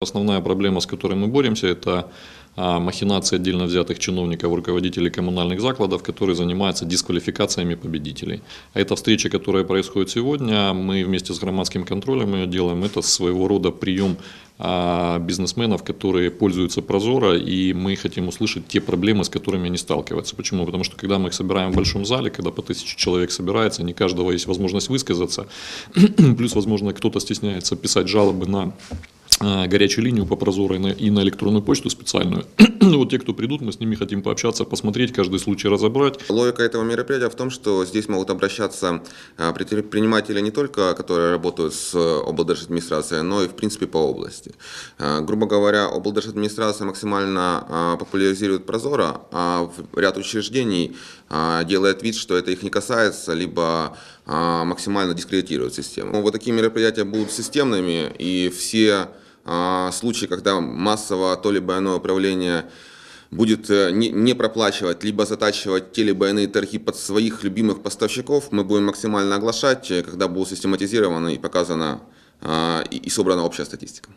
Основная проблема, с которой мы боремся, это а, махинации отдельно взятых чиновников, руководителей коммунальных закладов, которые занимаются дисквалификациями победителей. А эта встреча, которая происходит сегодня, мы вместе с громадским контролем ее делаем, это своего рода прием а, бизнесменов, которые пользуются Прозоро, и мы хотим услышать те проблемы, с которыми они сталкиваются. Почему? Потому что когда мы их собираем в большом зале, когда по тысяче человек собирается, не каждого есть возможность высказаться, плюс, возможно, кто-то стесняется писать жалобы на горячую линию по Прозоро и на, и на электронную почту специальную. Ну, вот те, кто придут, мы с ними хотим пообщаться, посмотреть, каждый случай разобрать. Логика этого мероприятия в том, что здесь могут обращаться а, предприниматели не только, которые работают с облдержадминистрацией, но и в принципе по области. А, грубо говоря, облдержадминистрация максимально популяризирует Прозоро, а ряд учреждений делает вид, что это их не касается, либо максимально дискредитирует систему. Вот такие мероприятия будут системными, и все а, случаи, когда массово то либо иное управление будет э, не проплачивать, либо затачивать те либо иные торги под своих любимых поставщиков, мы будем максимально оглашать, э, когда будет систематизирована и показана а, и собрана общая статистика.